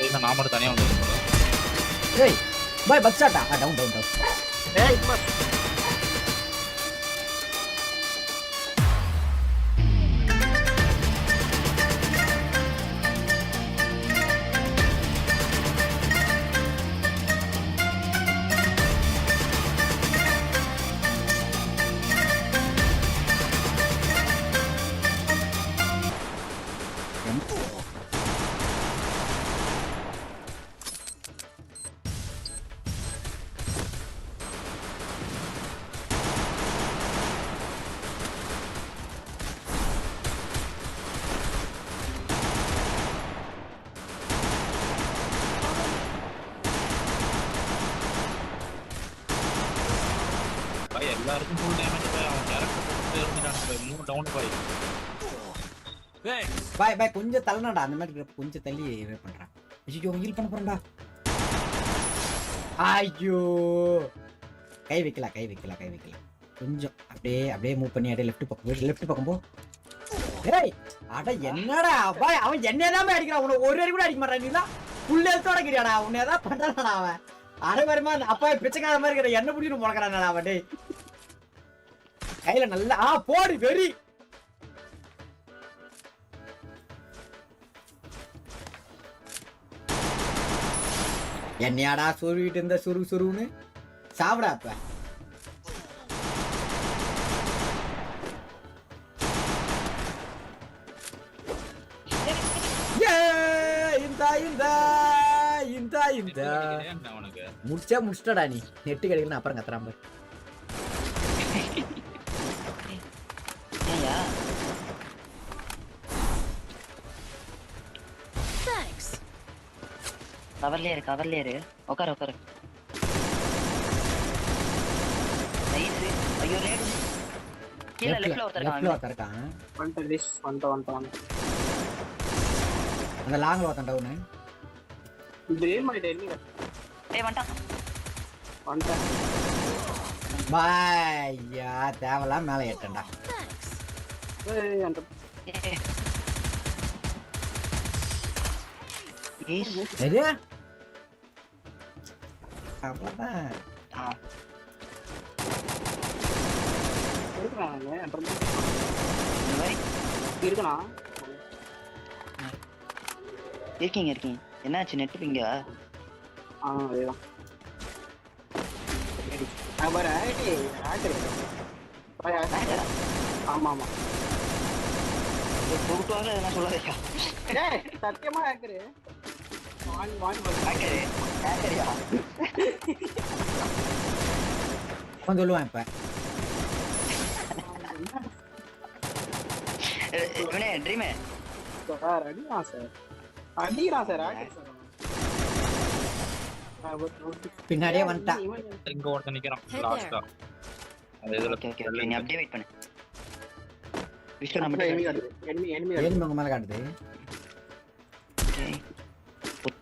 இல்ல நான் மட்டும் தனியா வந்துருக்கேன் போல. ஏய் பாய் பக் ஷாட்டா ஆ டவுன் டவுன் டவுன் ஏய் எல்லாருக்கும் ஃபுல் டேமேஜ் பாய் அவன் கேரக்டர் போட்டு இருந்துட்டான் பாய் மூணு டவுன் பாய் பாய் பாய் கொஞ்சம் தள்ளனடா. அந்த மாதிரி கொஞ்சம் தள்ளி இது பண்றான் ஐயோ ஹீல் பண்ண போறேன்டா. ஐயோ. கை வைக்கல கை வைக்கல கை வைக்கல. கொஞ்சம் அப்படியே அப்படியே மூவ் பண்ணி அப்படியே லெஃப்ட் பக்கம் லெஃப்ட் பக்கம் போ. ஏய் அட என்னடா பாய் அவன் என்னைதான் அடிக்கிறான். உனக்கு ஒரு அடி கூட அடிக்க மாட்டான். நீலாம் ஃபுல் ஹெல்த்தோட கிரியாடா. உன்னை ஏதாவது பண்றானா அவன். அரை வருமா அப்பா பிச்சைக்கார மாதிரி இருக்கிற என்ன பிடிக்கணும் முழக்கிறானா அவன் டேய். கையில நல்லா ஆ போடு வெறி. என்னையாடா சொருவிட்டு இருந்த சுரு சுருன்னு? சாப்பிடா அப்ப. முடிச்சா முடிச்சிட்டடா நீ. நெட்டு கிடைக்கணும் அப்புறம் கத்துறான் கவர்லயே இரு கவர்லயே இரு. உட்காரு உட்காரு நைட்டு ஐயோ லேடு கீழே லெஃப்ட்ல ஒருத்தர் லெஃப்ட்ல இருக்கான் ஒருத்தன் இருக்கான். வந்துட்டேன் திஸ் வந்துட்டேன் வந்துட்டேன் வந்துட்டேன் அந்த லாங்ல ஒருத்தன் டவுனு. ஏன் பண்ணிட்டேன் என்ன ஏய் வந்துட்டான் வந்துட்டேன். பாய்யா தேவலாம் மேல ஏட்டண்டா Thanks. ஏய் அந்த ஏய். ஏய், எது அவ்வளவுதான் ஆ, இருக்கிறாங்க அப்புறம் இந்த மாதிரி இருக்கணா இருக்கீங்க இருக்கீங்க. என்னாச்சு நெட்டு பிங்க ஆ? அதேதான். சரி. ஆ, பாரு ஆக்டி ஆக்டர் பாரு ஆக்டர் ஆமா ஆமா. கூப்பிட்டுவாங்க எதனா சொல்லாதயா ஏய் சத்தியமா ஆக்டர் வாங்கி வாங்கி பாரு. ஹேக்கரு ஹேக்கரியா அவன் சொல்லுவான் இப்ப இவனே ட்ரீமே சார் அடிக்கிறான் சார் அடிக்கிறான் சார் ஆக்டர் சார் ஆ, ஒரு- ஒரு- பின்னாடியே வந்துட்டான் இவன் இங்க ஒருத்தன் நிக்கிறான் Head லாஸ்டா அது இதுல ஓகே ஓகே ஓகே நீ அப்படியே வெயிட் பண்ணு விஷ்ணு நம்ம enemy காட்டுது. enemy enemy. காட்டுது. ஏழு மங்க மேல காட்டுது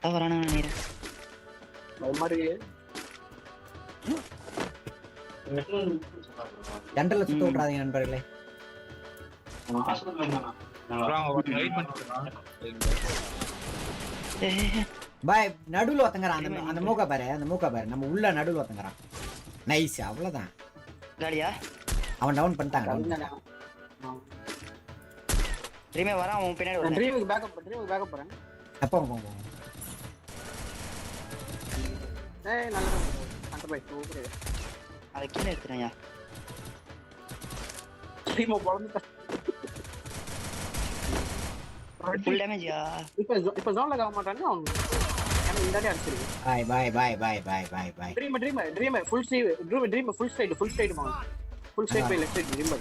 புத்தா வரானா நினைக்கிறேன். ஜென்ரல்ல சுத்த விட்றாதீங்க நண்பர்களே. அவன் பாய் நடுவுல ஒருத்தங்கறான். அந்த அந்த மூக்கா பாரு அந்த மூக்கா பாரு. நம்ம உள்ள நடுவுல ஒருத்தங்கறான். நைஸ் அவ்வளவுதான். காலியா? அவன் டவுன் பண்ணிட்டாங்க. ஆ. ட்ரீமே வரான் உன் பின்னாடி ட்ரீமுக்கு பேக்கப் ட்ரீமுக்கு பேக்கப் போறேன். எப்போ போங்க. ஏய் நல்லது அந்த பை சூப்பர் அதை கீழே எடுத்துறேன்யா ட்ரீம பொளந்துட்டேன் ஃபுல் டேமேஜ்யா இப்ப ஜோன்ல காக மாட்டானே அவன் எனக்கு இந்த அடி அடிச்சிருக்கு. பாய் பாய் பாய் பாய் பாய் பாய் பாய் ட்ரீம் ட்ரீம் ட்ரீம் ஃபுல் ஸ்டீவ் ட்ரீம் ட்ரீம் ஃபுல் ஸ்ட்ரைட் ஃபுல் ஸ்ட்ரைட் மா full straight by left side dream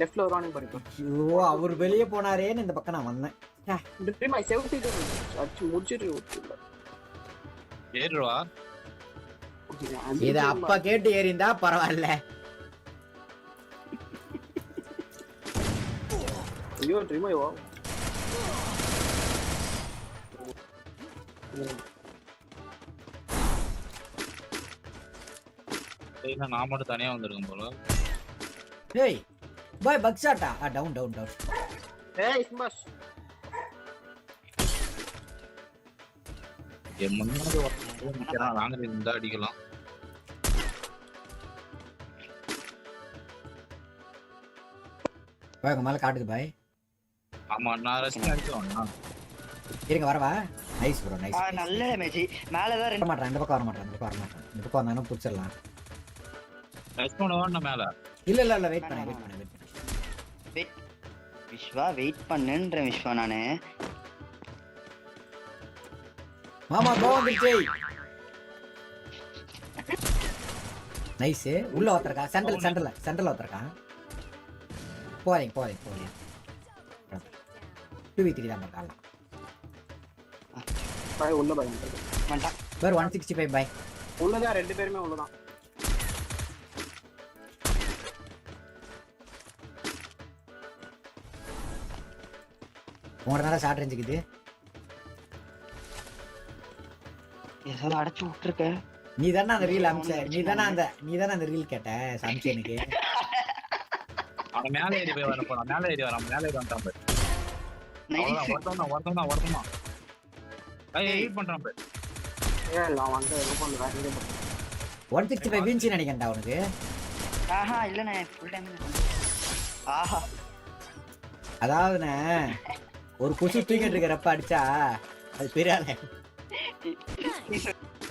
லெஃப்ட்ல வருவானு பாரு இப்போ ஐயோ அவர் வெளியே போனாரேன்னு இந்த பக்கம் நான் வந்தேன். ட்ரீம் ஐ செவன் சைடு அடிச்சு முடிச்சிட்டு ஏறுவா இத அப்பா கேட்டு ஏறிந்தா பரவாயில்ல. ஐயோ ட்ரீம் ஐயோ இல்ல நான் மட்டும் தனியா வந்திருக்கேன் போல. டேய் பாய் பக் ஷாட்டா? ஆ டவுன் டவுன் டவுன் ஏய் இருந்தா அடிக்கலாம். பாய் உங்க மேல காட்டுது பாய். ஆமா நான் ரசிச்சு அடிக்கலாம் இருங்க வரவா? நைஸ் ப்ரோ நைஸ் நல்ல டேமேஜ் மேலதான் வர ரெண்டு மாட்டேன் இந்த பக்கம் வர மாட்டேன் இந்த பக்கம் வர மாட்டேன். இந்த பக்கம் வந்தாலும் பிடிச்சிடலாம். ரெஸ்பாண்ட் வரணும் மேல? இல்ல இல்ல இல்ல வெயிட் பண்ண வெயிட் பண்ண வெயிட் பண்ண. விஸ்வா வெயிட் பண்ணுன்ற விஸ்வா நானு. மாமா கோவம் வந்துருச்சு. நைஸ் உள்ள ஒருத்தருக்கா? சென்ட்ரல் சென்ட்ரல் சென்ட்ரல் ஒருத்தருக்கான் போதீங்க போதீங்க போதீங்க டூ வி த்ரீ தான் காலம் பாய் உள்ள பாய் பேர் ஒன் சிக்ஸ்டி ஃபைவ் பை உள்ளதான் ரெண்டு பேருமே உள்ளதான். உங்களோட நேரம் ஷார்ட் ரேஞ்சுக்குது ஏதாவது அடைச்சு விட்டுருக்க? நீ தானே அந்த ரீல் அமிச்ச? நீ தானே அந்த நீ தானே அந்த ரீல் கேட்ட? அமிச்ச எனக்கு. அவன் மேல ஏறி போய் வர போறான். மேல ஏறி வரான். மேல ஏறி வந்துட்டான் பாரு. ஒருத்தம் தான் ஒருத்தம் தான் ஒருத்தம் தான். ஐய் ஹீட் பண்றான் பாரு. அவன் வந்து நினைக்கிறேன்டா உனக்கு. ஆஹா இல்லண்ணே ஃபுல் டைம் ஆஹா. அதாவதுண்ணே ஒரு குசு தூக்கிட்டு இருக்கிறப்ப அடிச்சா அது பெரிய ஆளு.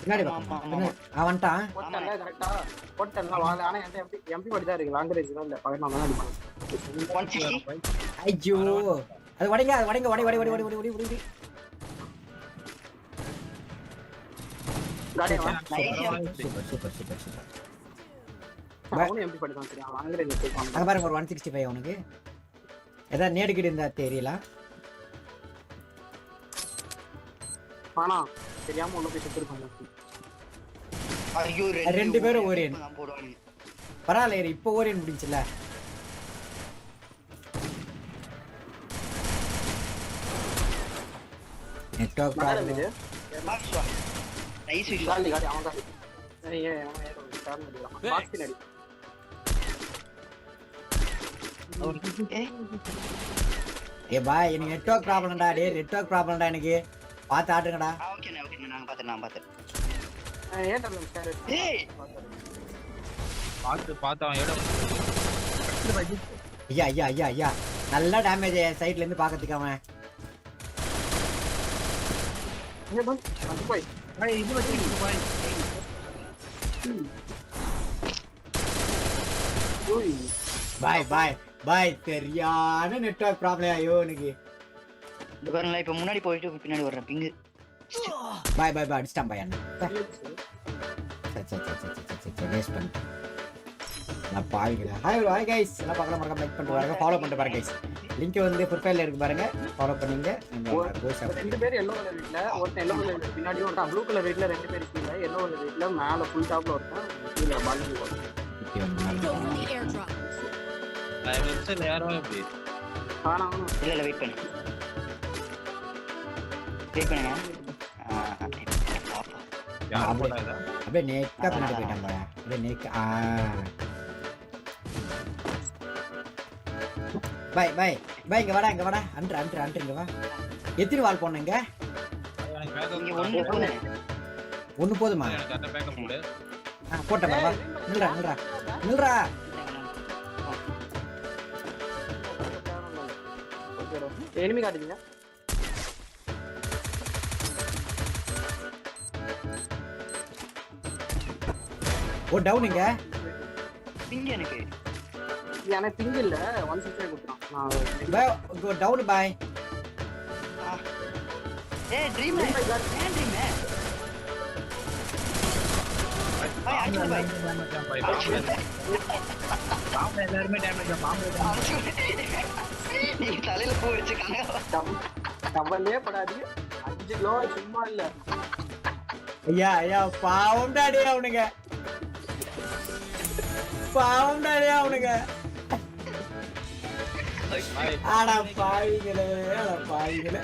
பின்னாடி ஆமா, பக்கம். ஆமா, பின்னாடி. அவன் வந்துட்டான் போட்டல கரெக்டா போட்டல வாங்க ஆனா என்கிட்ட எம்பி எம்பி படி தான் இருக்கு. லாங் ரேஞ்ச் தான் இல்ல பக்கத்துல தான் அடிப்பாங்க ஒன் சிக்ஸ்டி ஐயோ. அது உடைங்க அது உடைங்க உடை உடை உடை உடை உடை உடை உடை. பாருங்க ஒரு ஒன் சிக்ஸ்டி ஃபைவ் உனக்கு ஏதாவது நேடு கிட்ட இருந்தா தெரியல ஆனா தெரியாம உள்ள போய் செத்துருப்பாங்க ஐயோ ரெண்டு பேரும். தான் போடுவானுங்க பரவாயில்ல இப்போ ஓரியன் முடிஞ்சுல. நெட்வொர்க் ப்ராப்ளம் நைஸ் விஸ்வா காடி காடி அவன் காடி ஏய் ஏய் அவன் ஏதோ டர்ன் அடிக்கிறான் பாக்ஸ் பின்னாடி ஏய். ஏ பாய் எனக்கு நெட்வொர்க் ப்ராப்ளம்டா டே நெட்வொர்க் ப்ராப்ளம்டா எனக்கு. பார்த்து ஆட்டுங்கடா ஆ பார்த்துட்டு நான் பார்த்துட்டு ஏய், ஏன் டர்ன் ஸ்கேர் ஏய்! பார்த்து பார்த்து அவன் இடம் ஐயா ஐயா ஐயா ஐயா. நல்ல டேமேஜ் சைட்ல இருந்து பாக்கிறதுக்கு அவன். ஏய் பாய். போய். பாய். சரியான நெட்வொர்க் ப்ராப்ளம் ஐயோ எனக்கு. இப்போ முன்னாடி போயிட்டு பின்னாடி வர்றேன் பிங்கு. பாய் பாய் பாய் அடிச்சிட்டான் பாய் என்ன வேஸ்ட் பண்ணிட்டேன் நான் பாவிங்களா ஹாய் ஹாய் கைஸ் எல்லாம் பார்க்கலாம் மறக்காம லைக் பண்ணிட்டு பாருங்க. ஃபாலோ பண்ணிட்டு பாருங்க கைஸ் லிங்க் வந்து ப்ரொஃபைல்ல இருக்கு பாருங்க. ஃபாலோ பண்ணீங்க. ரெண்டு பேர் எல்லோ கலர் வீட்ல ஒருத்தன் எல்லோ கலர் பின்னாடி ஒருத்தன் ப்ளூ கலர் வீட்ல ரெண்டு பேர் கீழே எல்லோ கலர் வீட்ல மேல ஃபுல் டாப்ல ஒருத்தன் கீழே பால்கனி ஒருத்தன் யாரும் எப்படி? ஆனா இல்ல இல்ல வெயிட் பண்ணு. வெயிட் பண்ணுங்க அப்படியே நேக்கா பின்னாடி போயிட்டான் போல அப்படியே நேக்கா ஆ. பாய் பாய் பாய் இங்க வாடா இங்க வாடா. அன்று அன்று அன்று இங்க வா. எத்தனை வால் போனீங்க ஒண்ணு போதுமா. ஆ, போட்டேன் பாப்பா நில்றா நில்றா. நில்றா. எனிமி காட்டுறீங்க ஓ டவுன் இங்க பிங்க எனக்கு. எனக்கு பிங்க் இல்ல. ஒன் சிக்ஸ்டி கொடுத்துறான் நான் பாய் டவுன் பாய் ஏய் ட்ரீம் ஏன் ட்ரீம் பாய் அடிச்சு பாய், பாம்பு. எல்லாருமே தான். பாம்பு. நீங்க தலையில பூ வச்சுக்காங்க டபுளே படாதீங்க. அஞ்சு கிலோ சும்மா இல்ல. ஐயா ஐயா பாவம் டாடி அவனுங்க. பாவம் டாடி அவனுங்க பாய். ஆடா பாவிகளே ஆடா பாவிகளே